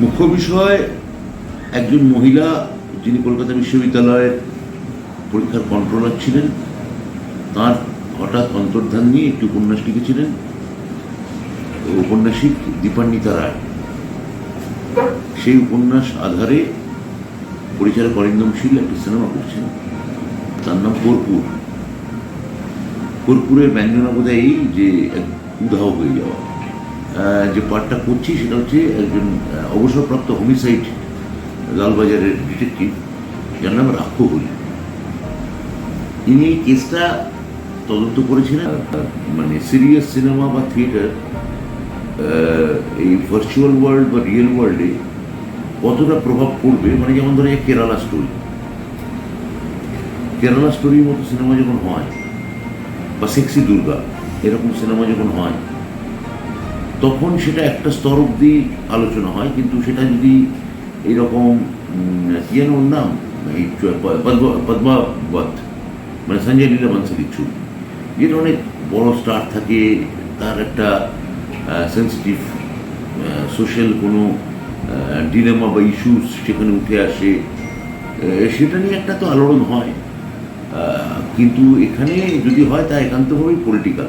মুখ্য বিষয়, একজন মহিলা যিনি কলকাতা বিশ্ববিদ্যালয়ের পরীক্ষার কন্ট্রোলার ছিলেন, তার হঠাৎ অন্তর্ধান নিয়ে একটি উপন্যাস লিখেছিলেন উপন্যাসিক দীপান্বিতা রায়। সেই উপন্যাস আধারে পরিচালক অরিন্দম শীল একটি সিনেমা করছেন, তার নাম কর্পূর। কর্পূরের ব্যঞ্জনা বোধ এই যে উধাও হয়ে যাওয়া। যে পাঠটা করছি সেটা হচ্ছে একজন অবসরপ্রাপ্ত হোমিসাইড লালবাজারের ডিটেকটিভ, যার নাম রাক্ষ হরি তিনি এই কেসটা তদন্ত করেছিলেন মানে সিরিয়াস সিনেমা বা থিয়েটার এই ভার্চুয়াল ওয়ার্ল্ড বা রিয়েল ওয়ার্ল্ডে কতটা প্রভাব পড়বে মানে যেমন ধরে কেরালা স্টোরি। কেরালা স্টোরির মতো সিনেমা যখন হয়, বা সেক্সি দুর্গা, এরকম সিনেমা যখন হয় তখন সেটা একটা স্তর অব্দি আলোচনা হয়, কিন্তু সেটা যদি এরকম কি যেন ওর নাম? এই পদ্মাবত মানে সঞ্জয় লীলা বানসালির ছবি যেটা অনেক বড় স্টার থাকে, তার একটা সেন্সিটিভ সোশ্যাল কোনো ডিলেমা বা ইস্যুস সেখানে উঠে আসে সেটা নিয়ে একটা তো আলোড়ন হয়। কিন্তু এখানে যদি হয় তা একান্তভাবেই পলিটিক্যাল